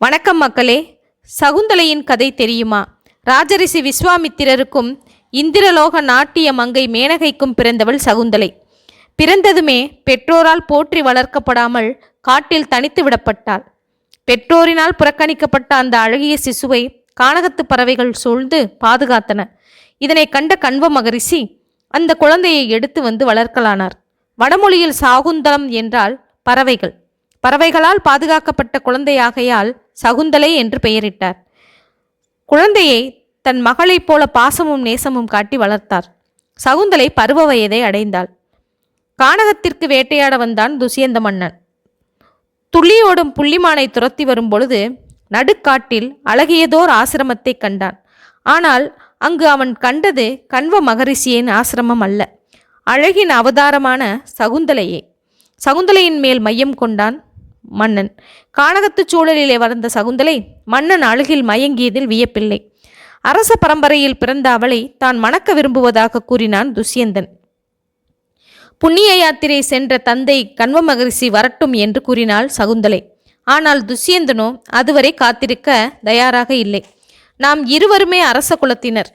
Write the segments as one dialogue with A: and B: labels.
A: வணக்கம் மக்களே. சகுந்தலையின் கதை தெரியுமா? ராஜரிஷி விஸ்வாமித்திரருக்கும் இந்திரலோக நாட்டிய மங்கை மேனகைக்கும் பிறந்தவள் சகுந்தலை. பிறந்ததுமே பெற்றோரால் போற்றி வளர்க்கப்படாமல் காட்டில் தனித்து விடப்பட்டாள். பெற்றோரினால் புறக்கணிக்கப்பட்ட அந்த அழகிய சிசுவை கானகத்து பறவைகள் சூழ்ந்து பாதுகாத்தன. இதனை கண்ட கண்வ மகரிஷி அந்த குழந்தையை எடுத்து வந்து வளர்க்கலானார். வடமொழியில் சாகுந்தலம் என்றால் பறவைகள். பறவைகளால் பாதுகாக்கப்பட்ட குழந்தையாகையால் சகுந்தலை என்று பெயரிட்டார். குழந்தையை தன் மகளைப் போல பாசமும் நேசமும் காட்டி வளர்த்தார். சகுந்தலை பருவ வயதை அடைந்தாள். கானகத்திற்கு வேட்டையாட வந்தான் துசியந்த மன்னன். துள்ளியோடும் புள்ளிமானை துரத்தி வரும் பொழுது நடுக்காட்டில் அழகியதோர் ஆசிரமத்தை கண்டான். ஆனால் அங்கு அவன் கண்டது கண்வ மகரிஷியின் ஆசிரமம் அல்ல. அழகின் அவதாரமான சகுந்தலையே. சகுந்தலையின் மேல் மையம் கொண்டான் மன்னன். கானகத்துச் சூழலிலே வளர்ந்த சகுந்தலை மன்னன் அழுகில் மயங்கியதில் வியப்பில்லை. அரச பரம்பரையில் பிறந்த அவளை தான் மணக்க விரும்புவதாக கூறினான் துஷ்யந்தன். புண்ணிய யாத்திரை சென்ற தந்தை கண்வ மகரிஷி வரட்டும் என்று கூறினாள் சகுந்தலை. ஆனால் துஷ்யந்தனோ அதுவரை காத்திருக்க தயாராக இல்லை. நாம் இருவருமே அரச குலத்தினர்.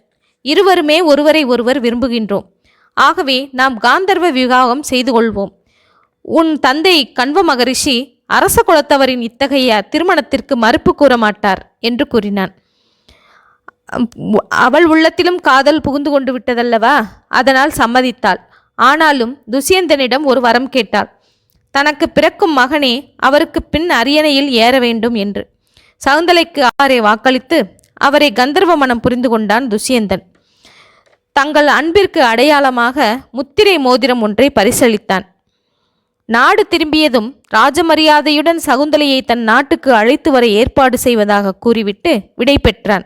A: இருவருமே ஒருவரை ஒருவர் விரும்புகின்றோம். ஆகவே நாம் காந்தர்வ விவாகம் செய்து கொள்வோம். உன் தந்தை கண்வ மகரிஷி அரச குலத்தவரின் இத்தகைய திருமணத்திற்கு மறுப்பு கூற மாட்டார் என்று கூறினான். அவள் உள்ளத்திலும் காதல் புகுந்து கொண்டு விட்டதல்லவா? அதனால் சம்மதித்தாள். ஆனாலும் துஷ்யந்தனிடம் ஒரு வரம் கேட்டாள். தனக்கு பிறக்கும் மகனே அவருக்கு பின் அரியணையில் ஏற வேண்டும் என்று. சகுந்தலைக்கு அவரை வாக்களித்து அவரை கந்தர்வ மனம் புரிந்து கொண்டான் துஷ்யந்தன். தங்கள் அன்பிற்கு அடையாளமாக முத்திரை மோதிரம் ஒன்றை பரிசளித்தான். நாடு திரும்பியதும் ராஜமரியாதையுடன் சகுந்தலையை தன் நாட்டுக்கு அழைத்து வர ஏற்பாடு செய்வதாக கூறிவிட்டு விடை பெற்றான்.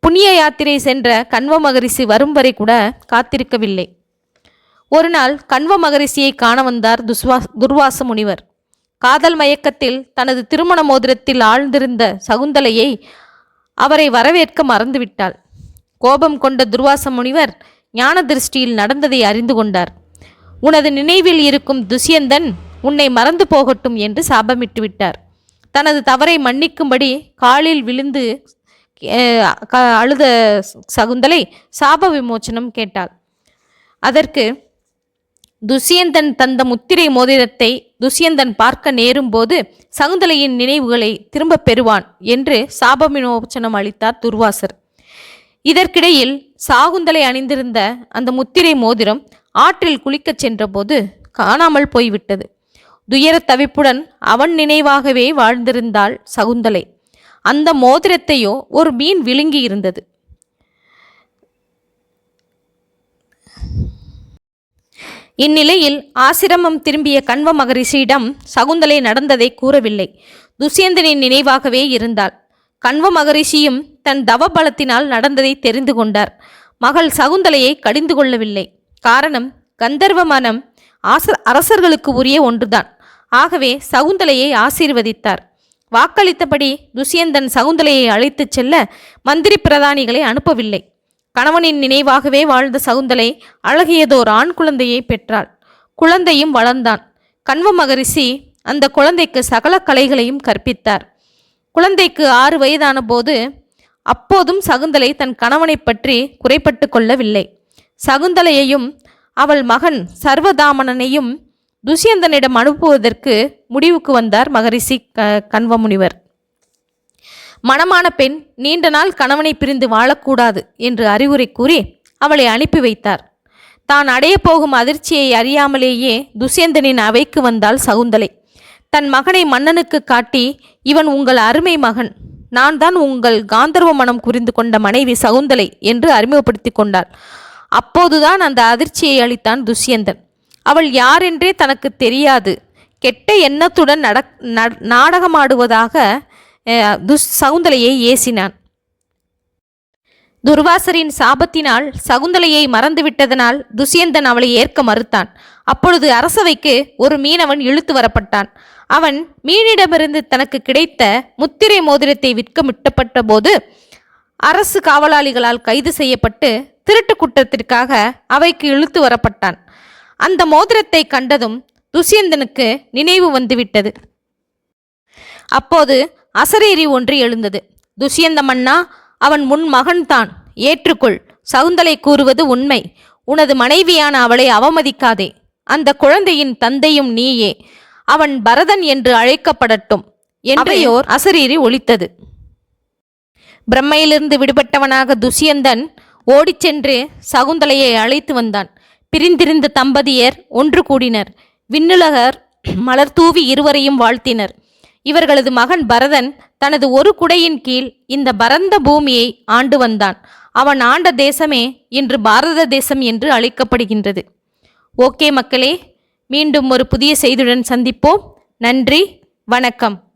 A: புண்ணிய யாத்திரை சென்ற கண்வ மகரிஷி வரும் வரை கூட காத்திருக்கவில்லை. ஒரு நாள் கண்வ மகரிஷியை காண வந்தார் துஸ்வா துர்வாச முனிவர். காதல் மயக்கத்தில் தனது திருமண மோதிரத்தில் ஆழ்ந்திருந்த சகுந்தலையை அவரை வரவேற்க மறந்துவிட்டாள். கோபம் கொண்ட துர்வாச முனிவர் ஞான திருஷ்டியில் நடந்ததை அறிந்து கொண்டார். உனது நினைவில் இருக்கும் துஷ்யந்தன் உன்னை மறந்து போகட்டும் என்று சாபமிட்டு விட்டார் தனது தவறை மன்னிக்கும்படி காலில் விழுந்து க- அழுத சகுந்தலை சாப விமோச்சனம் கேட்டாள். அதற்கு துஷ்யந்தன் தந்த முத்திரை மோதிரத்தை துஷ்யந்தன் பார்க்க நேரும்போது சகுந்தலையின் நினைவுகளை திரும்பப் பெறுவான் என்று சாப விமோச்சனம் அளித்தார் துர்வாசர். இதற்கிடையில் சாகுந்தலை அணிந்திருந்த அந்த முத்திரை மோதிரம் ஆற்றில் குளிக்கச் சென்றபோது காணாமல் போய்விட்டது. துயரத் தவிப்புடன் அவன் நினைவாகவே வாழ்ந்திருந்தாள் சகுந்தலை. அந்த மோதிரத்தையோ ஒரு மீன் விழுங்கி இருந்தது. இந்நிலையில் ஆசிரமம் திரும்பிய கண்வ மகரிஷியிடம் சகுந்தலை நடந்ததை கூறவில்லை. துஷ்யந்தனின் நினைவாகவே இருந்தாள். கண்வ மகரிஷியும் தன் தவபலத்தினால் நடந்ததை தெரிந்து கொண்டார். மகள் சகுந்தலையை கடிந்து கொள்ளவில்லை. காரணம் கந்தர்வ மனம் ஆச அரசர்களுக்கு உரிய ஒன்றுதான். ஆகவே சகுந்தலையை ஆசீர்வதித்தார். வாக்களித்தபடி துஷ்யந்தன் சகுந்தலையை அழைத்துச் செல்ல மந்திரி பிரதானிகளை அனுப்பவில்லை. கணவனின் நினைவாகவே வாழ்ந்த சகுந்தலை அழகியதோர் ஆண் குழந்தையை பெற்றாள். குழந்தையும் வளர்ந்தான். கண்வ மகரிஷி அந்த குழந்தைக்கு சகல கலைகளையும் கற்பித்தார். குழந்தைக்கு ஆறு வயதான போது அப்போதும் சகுந்தலை தன் கணவனைப் பற்றி குறைப்பட்டு கொள்ளவில்லை. சகுந்தலையையும் அவள் மகன் சர்வதாமனனையும் துஷ்யந்தனிடம் அனுப்புவதற்கு முடிவுக்கு வந்தார் மகரிஷி க கண்வமுனிவர் மணமான பெண் நீண்ட நாள் கணவனை பிரிந்து வாழக்கூடாது என்று அறிவுரை கூறி அவளை அனுப்பி வைத்தார். தான் அடையப் போகும் அதிர்ச்சியை அறியாமலேயே துஷ்யந்தனின் அவைக்கு வந்தாள் சகுந்தலை. தன் மகனை மன்னனுக்கு காட்டி இவன் உங்கள் அருமை மகன். நான் தான் உங்கள் காந்தர்வ மனம் புரிந்து கொண்ட மனைவி சகுந்தலை என்று அறிமுகப்படுத்தி கொண்டாள் அப்போதுதான் அந்த அதிர்ச்சியை அளித்தான் துஷ்யந்தன். அவள் யாரென்றே தனக்கு தெரியாது. கெட்ட எண்ணத்துடன் நட நாடகமாடுவதாக துஷ் சகுந்தலையை ஏசினான். துர்வாசரின் சாபத்தினால் சகுந்தலையை மறந்துவிட்டதனால் துஷ்யந்தன் அவளை ஏற்க மறுத்தான். அப்பொழுது அரசவைக்கு ஒரு மீனவன் இழுத்து வரப்பட்டான். அவன் மீனிடமிருந்து தனக்கு கிடைத்த முத்திரை மோதிரத்தை விற்க முட்டப்பட்ட போது அரசு காவலாளிகளால் கைது செய்யப்பட்டு திருட்டு குற்றத்திற்காக அவைக்கு இழுத்து வரப்பட்டான். அந்த மோதிரத்தை கண்டதும் துஷ்யந்தனுக்கு நினைவு வந்துவிட்டது. அப்போது அசரீரி ஒன்று எழுந்தது. துஷ்யந்த மன்னா அவன் முன் மகன்தான் ஏற்றுக்கொள். சகுந்தலை கூறுவது உண்மை. உனது மனைவியான அவளை அவமதிக்காதே. அந்த குழந்தையின் தந்தையும் நீயே. அவன் பரதன் என்று அழைக்கப்படட்டும் என்றையோர் அசரீரி ஒலித்தது. பிரம்மையிலிருந்து விடுபட்டவனாக துஷ்யந்தன் ஓடிச்சென்று சகுந்தலையை அழைத்து வந்தான். பிரிந்திருந்த தம்பதியர் ஒன்று கூடினர். விண்ணுலகர் மலர் தூவி இருவரையும் வாழ்த்தினர். இவர்களது மகன் பரதன் தனது ஒரு குடையின் கீழ் இந்த பரந்த பூமியை ஆண்டு வந்தான். அவன் ஆண்ட தேசமே இன்று பாரத தேசம் என்று அழைக்கப்படுகின்றது. ஓகே மக்களே மீண்டும் ஒரு புதிய செய்தியுடன் சந்திப்போம். நன்றி வணக்கம்.